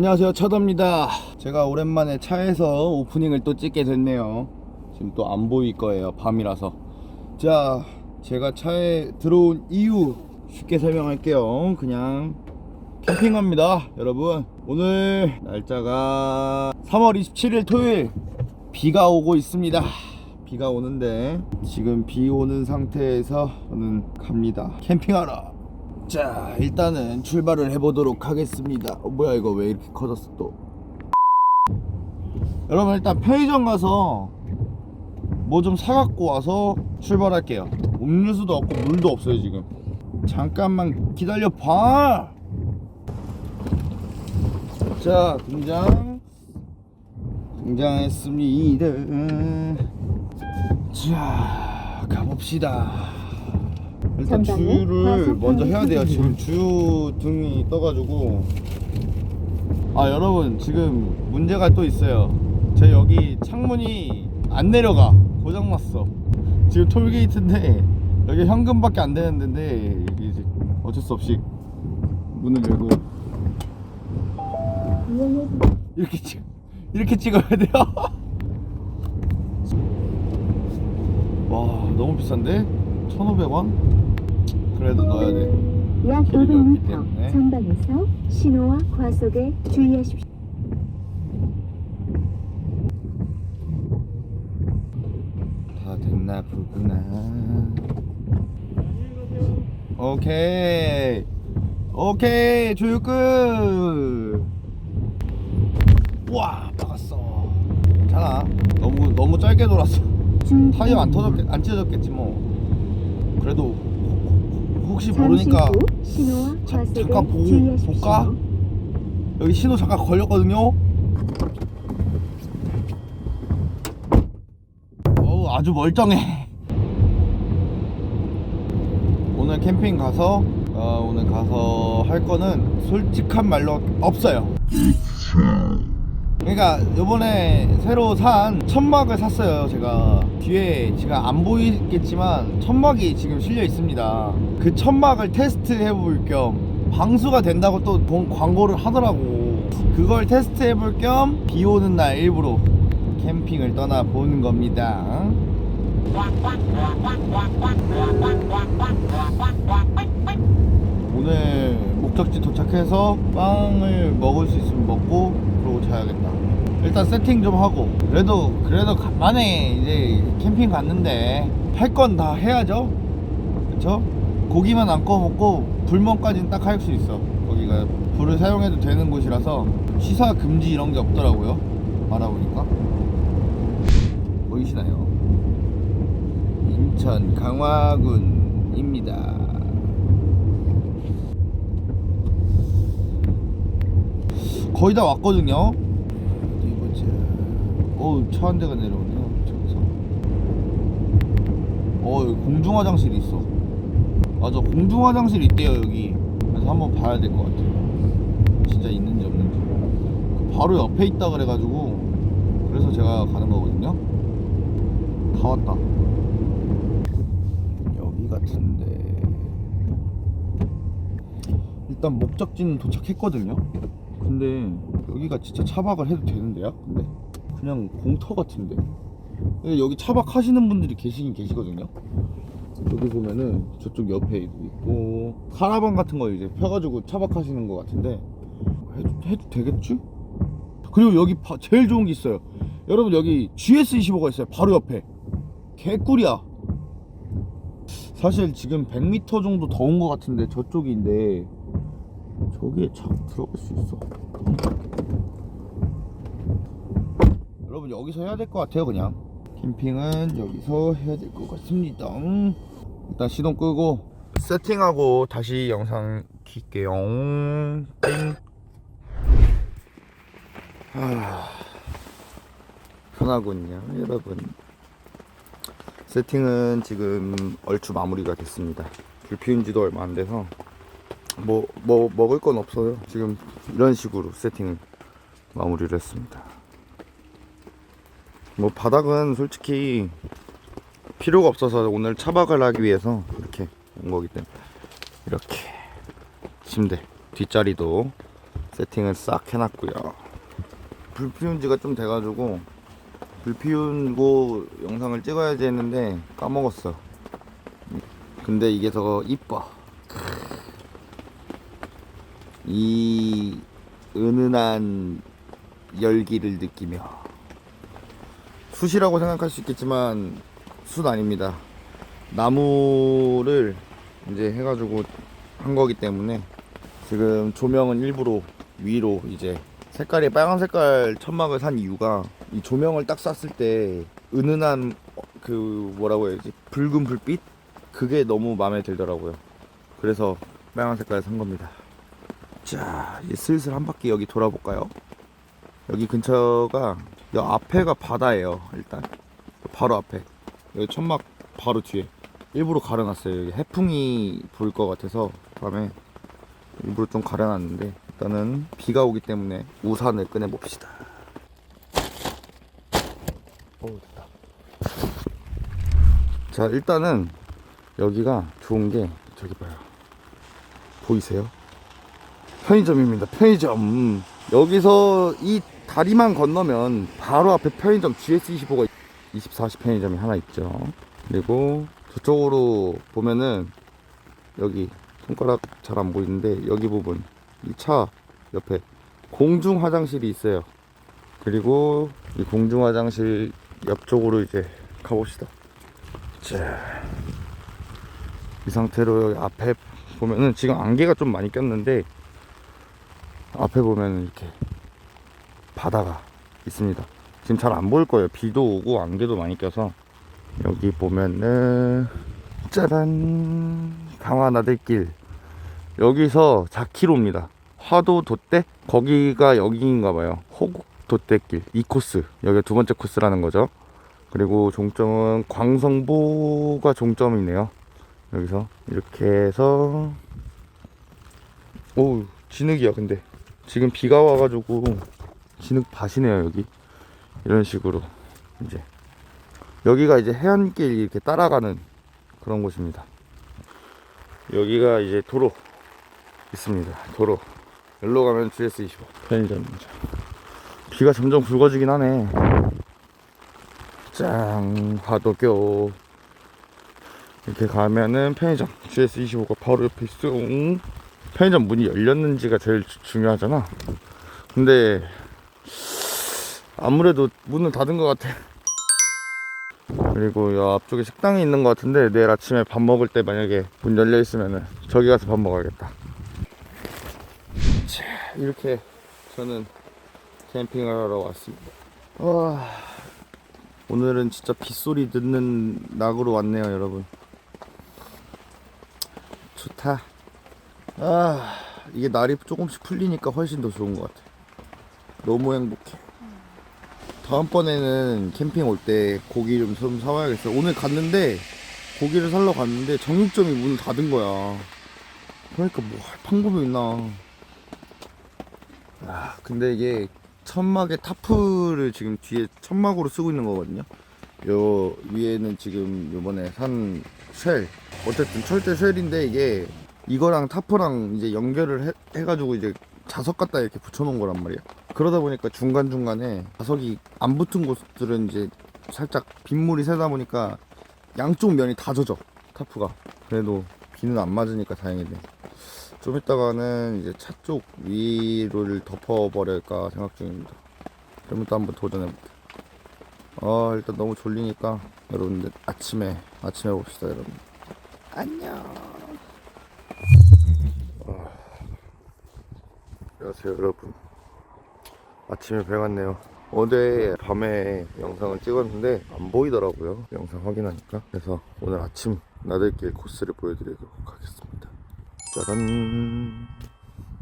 안녕하세요. 차도입니다. 제가 오랜만에 차에서 오프닝을 또 찍게 됐네요. 지금 또 안 보일 거예요. 밤이라서. 자 제가 차에 들어온 이유 쉽게 설명할게요. 그냥 캠핑 갑니다 여러분. 오늘 날짜가 3월 27일 토요일. 비가 오고 있습니다. 비가 오는데 지금 비 오는 상태에서 저는 갑니다. 캠핑하러 자 일단은 출발을 해보도록 하겠습니다. 어, 뭐야 이거 왜 이렇게 커졌어 또? 여러분 일단 편의점 가서 뭐 좀 사갖고 와서 출발할게요. 음료수도 없고 물도 없어요 지금. 잠깐만 기다려봐! 자 등장. 등장했습니다. 자 가봅시다 일단 전방에? 주유를 과속 먼저 해야 돼요. 지금 주유 등이 떠가지고. 아 여러분 지금 문제가 또 있어요. 제 여기 창문이 안 내려가. 고장났어. 지금 톨게이트인데 여기 현금밖에 안 되는 데인데 여기 이제 어쩔 수 없이 문을 열고 이렇게 찍 이렇게 찍어야 돼요? 와 너무 비싼데 1,500원 그래도 넣어야 돼 약 길이가 없기 500m 때문에. 전방에서 신호와 과속에 주의하십시오. 다 됐나 보구나 오케이 오케이 조율 끝 와, 박았어. 괜찮아. 너무 너무 짧게 돌았어. 중 타이어 안 터졌겠 안 찢어졌겠지 뭐. 그래도 혹시 모르니까 자, 잠깐 보고 주의하십시오. 볼까? 여기 신호 잠깐 걸렸거든요. 어우 아주 멀쩡해. 오늘 캠핑 가서 어, 오늘 가서 할 거는 솔직한 말로 없어요. 그러니까 요번에 새로 산 천막을 샀어요 제가. 뒤에 제가 안 보이겠지만 천막이 지금 실려 있습니다. 그 천막을 테스트 해 볼 겸 방수가 된다고 또 돈- 광고를 하더라고. 그걸 테스트 해 볼 겸 비 오는 날 일부러 캠핑을 떠나 보는 겁니다. 오늘 목적지 도착해서 빵을 먹을 수 있으면 먹고 그러고 자야겠다. 일단 세팅 좀 하고 그래도 그래도 간만에 이제 캠핑 갔는데 할 건 다 해야죠. 그쵸? 고기만 안 구워 먹고 불멍까지는 딱 할 수 있어. 거기가 불을 사용해도 되는 곳이라서 시사 금지 이런 게 없더라고요. 알아보니까 보이시나요? 인천 강화군입니다. 거의 다 왔거든요. 어우 차 한 대가 내려오네요. 저기서. 어 여기 공중 화장실이 있어. 맞아 공중 화장실 있대요 여기. 그래서 한번 봐야 될 것 같아요. 진짜 있는지 없는지. 그 바로 옆에 있다 그래가지고 그래서 제가 가는 거거든요. 다 왔다. 여기 같은데. 일단 목적지는 도착했거든요. 근데 여기가 진짜 차박을 해도 되는데요? 근데 그냥 공터 같은데. 여기 차박하시는 분들이 계시긴 계시거든요. 여기 보면은 저쪽 옆에도 있고 카라반 같은 거 이제 펴가지고 차박하시는 것 같은데 해도, 해도 되겠지? 그리고 여기 바- 제일 좋은 게 있어요. 여러분 여기 GS25가 있어요. 바로 옆에. 개꿀이야. 사실 지금 100m 정도 더온것 같은데 저쪽인데 저기에 차 들어갈 수 있어. 여러분 여기서 해야 될 것 같아요 그냥. 캠핑은 여기서 해야 될 것 같습니다. 음. 일단 시동 끄고 세팅하고 다시 영상 킬게요. 땡. 아, 편하군요 여러분. 세팅은 지금 얼추 마무리가 됐습니다. 불 피운 지도 얼마 안 돼서 뭐, 뭐 먹을 건 없어요. 지금 이런 식으로 세팅을 마무리를 했습니다. 뭐 바닥은 솔직히 필요가 없어서 오늘 차박을 하기 위해서 이렇게 온 거기 때문에. 이렇게 침대 뒷자리도 세팅을 싹 해놨고요. 불 피운 지가 좀 돼가지고 불 피우고 영상을 찍어야지 했는데 까먹었어. 근데 이게 더 이뻐. 이 은은한 열기를 느끼며 숯이라고 생각할 수 있겠지만 숯 아닙니다. 나무를 이제 해가지고 한 거기 때문에 지금 조명은 일부러 위로 이제 색깔이 빨간 색깔 천막을 산 이유가 이 조명을 딱 쐈을 때 은은한 어, 그 뭐라고 해야지? 붉은 불빛? 그게 너무 마음에 들더라고요. 그래서 빨간 색깔 산 겁니다. 자 이제 슬슬 한 바퀴 여기 돌아볼까요? 여기 근처가 여 앞에가 바다예요 일단. 바로 앞에. 여기 천막 바로 뒤에. 일부러 가려놨어요. 여기 해풍이 불 것 같아서 밤에 일부러 좀 가려놨는데 일단은 비가 오기 때문에 우산을 꺼내 봅시다. 오 됐다. 자 일단은 여기가 좋은 게 저기 봐요. 보이세요? 편의점입니다 편의점 여기서 이 다리만 건너면 바로 앞에 편의점 GS25가 24시 편의점이 하나 있죠. 그리고 저쪽으로 보면은 여기 손가락 잘 안 보이는데 여기 부분 이 차 옆에 공중 화장실이 있어요. 그리고 이 공중 화장실 옆쪽으로 이제 가봅시다. 자, 이 상태로 여기 앞에 보면은 지금 안개가 좀 많이 꼈는데 앞에 보면은 이렇게 바다가 있습니다. 지금 잘 안 보일 거예요. 비도 오고 안개도 많이 껴서 여기 보면은 짜란 강화나들길 여기서 4km입니다. 화도 돛대 거기가 여기인가 봐요. 호국 돛대길 이 코스 여기 두 번째 코스라는 거죠. 그리고 종점은 광성보가 종점이네요. 여기서 이렇게 해서 오 진흙이야 근데 지금 비가 와가지고 진흙 밭이네요 여기. 이런 식으로 이제 여기가 이제 해안길 이렇게 따라가는 그런 곳입니다. 여기가 이제 도로 있습니다. 도로. 여기로 가면 GS25. 편의점이죠. 비가 점점 굵어지긴 하네. 짱 화도교. 이렇게 가면은 편의점. GS25가 바로 옆에 있어 편의점 문이 열렸는지가 제일 주- 중요하잖아. 근데 아무래도 문을 닫은 것 같아. 그리고 이 앞쪽에 식당이 있는 것 같은데 내일 아침에 밥 먹을 때 만약에 문 열려 있으면은 저기 가서 밥 먹어야겠다. 자, 이렇게 저는 캠핑을 하러 왔습니다. 와, 오늘은 진짜 빗소리 듣는 낙으로 왔네요 여러분. 좋다 아 이게 날이 조금씩 풀리니까 훨씬 더 좋은 것 같아. 너무 행복해. 다음번에는 캠핑 올 때 고기 좀, 좀 사와야겠어. 오늘 갔는데 고기를 사러 갔는데 정육점이 문을 닫은 거야. 그러니까 뭐할 방법이 있나. 아 근데 이게 천막에 타프를 지금 뒤에 천막으로 쓰고 있는 거거든요. 요 위에는 지금 요번에 산 쉘. 어쨌든 철제 쉘인데 이게 이거랑 타프랑 이제 연결을 해, 해가지고 이제 자석 갖다 이렇게 붙여놓은 거란 말이야. 그러다 보니까 중간중간에 자석이 안 붙은 곳들은 이제 살짝 빗물이 새다 보니까 양쪽 면이 다 젖어. 타프가. 그래도 비는 안 맞으니까 다행이네. 좀 이따가는 이제 차 쪽 위를 덮어버릴까 생각 중입니다. 그러면 또 한번 도전해볼게요. 아, 일단 너무 졸리니까 여러분들 아침에, 아침에 봅시다, 여러분. 안녕. 안녕하세요 여러분. 아침에 배웠네요. 어제 밤에 영상을 찍었는데 안 보이더라고요. 영상 확인하니까. 그래서 오늘 아침 나들길 코스를 보여드리도록 하겠습니다. 짜란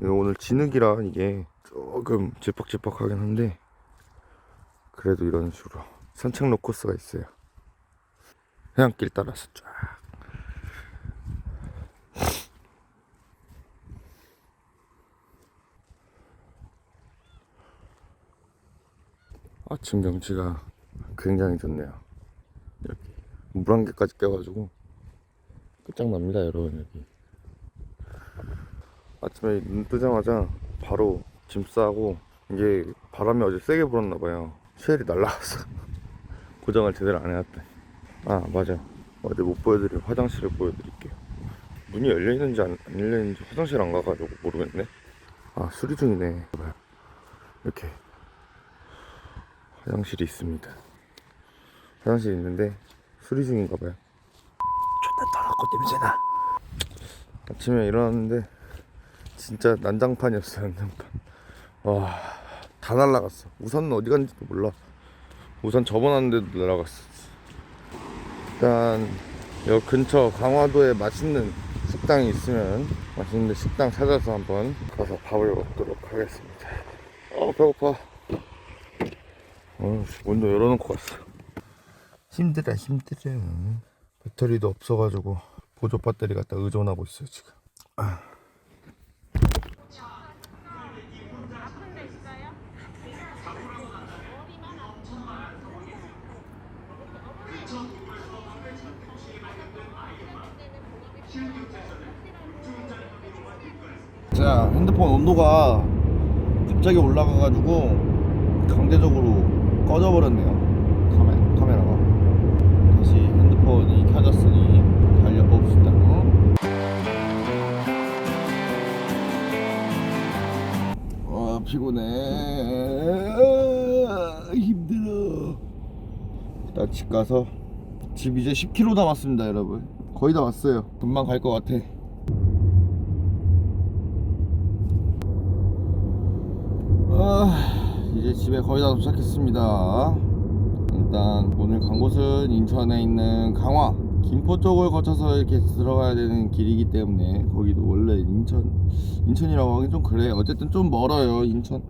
오늘 진흙이라 이게 조금 질퍽질퍽하긴 한데 그래도 이런 식으로 산책로 코스가 있어요. 해안길 따라서 쫙 아침 경치가 굉장히 좋네요. 여기 물안개까지 껴가지고 끝장납니다, 여러분 여기. 아침에 눈 뜨자마자 바로 짐 싸고 이게 바람이 어제 세게 불었나 봐요. 쉘이 날라갔어. 고정을 제대로 안 해놨다. 아 맞아. 어제 못 보여드린 화장실을 보여드릴게요. 문이 열려 있는지 안, 안 열려 있는지 화장실 안 가가지고 모르겠네. 아 수리 중이네. 이렇게 화장실이 있습니다. 화장실이 있는데 수리 중인가 봐요. 존나 더럽고 냄새나. 아침에 일어났는데 진짜 난장판이었어요 난장판. 와, 다 날라갔어. 우산은 어디 갔는지도 몰라. 우산 접어놨는데도 날아갔어. 일단 여기 근처 강화도에 맛있는 식당이 있으면 맛있는 식당 찾아서 한번 가서 밥을 먹도록 하겠습니다. 어 배고파. 어, 문도 열어놓고 갔어. 힘들어 힘들어. 배터리도 없어가지고 보조 배터리 갖다 의존하고 있어요 지금. 아. 자 핸드폰 온도가 갑자기 올라가가지고 강제적으로 꺼져버렸네요. 카메, 카메라가. 다시 핸드폰이 켜졌으니 달려봅시다. 아 피곤해. 아, 힘들어. 일단 집 가서 집 이제 10km 남았습니다 여러분. 거의 다 왔어요. 금방 갈 것 같아 아, 이제 집에 거의 다 도착했습니다. 일단 오늘 간 곳은 인천에 있는 강화, 김포 쪽을 거쳐서 이렇게 들어가야 되는 길이기 때문에 거기도 원래 인천, 인천이라고 하긴 좀 그래. 어쨌든 좀 멀어요. 인천,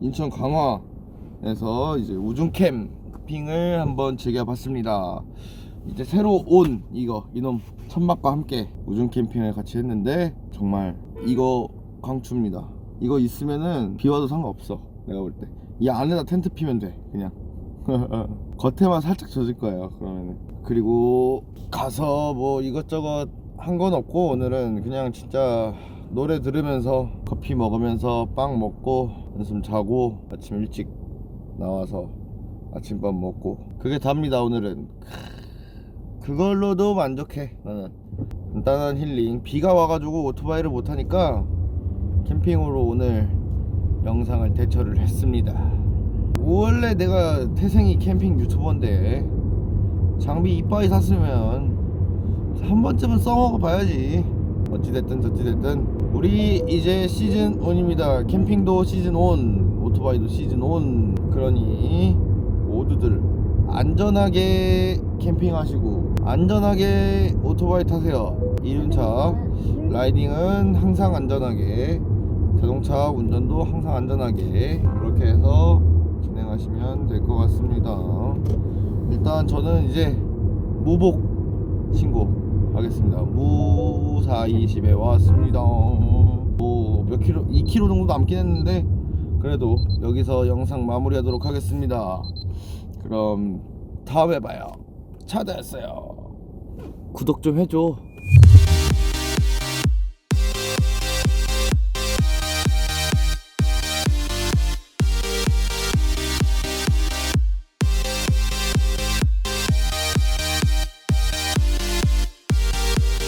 인천 강화에서 이제 우중 캠핑을 한번 즐겨봤습니다. 이제 새로 온 이거 이놈 천막과 함께 우중 캠핑을 같이 했는데 정말 이거 강추입니다. 이거 있으면은 비 와도 상관없어. 내가 볼 때. 이 안에다 텐트 피면 돼. 그냥. 겉에만 살짝 젖을 거예요. 그러면은. 그리고 가서 뭐 이것저것 한 건 없고 오늘은 그냥 진짜 노래 들으면서 커피 먹으면서 빵 먹고 한숨 자고 아침 일찍 나와서 아침밥 먹고 그게 답니다 오늘은 그걸로도 만족해 나는 간단한 힐링 비가 와가지고 오토바이를 못하니까 캠핑으로 오늘 영상을 대처를 했습니다. 원래 내가 태생이 캠핑 유튜버인데 장비 이빠이 샀으면 한 번쯤은 써먹어 봐야지. 어찌됐든 저찌됐든 우리 이제 시즌 1입니다. 캠핑도 시즌 1 오토바이도 시즌 1 그러니 모두들 안전하게 캠핑하시고 안전하게 오토바이 타세요. 이륜차 라이딩은 항상 안전하게 자동차 운전도 항상 안전하게 그렇게 해서 진행하시면 될 것 같습니다. 일단 저는 이제 무복 신고 하겠습니다. 무사히 집에 왔습니다. 뭐몇 킬로 2킬로 정도 남긴 했는데 그래도 여기서 영상 마무리하도록 하겠습니다. 그럼 다음에 봐요. 차다였어요. 구독 좀 해줘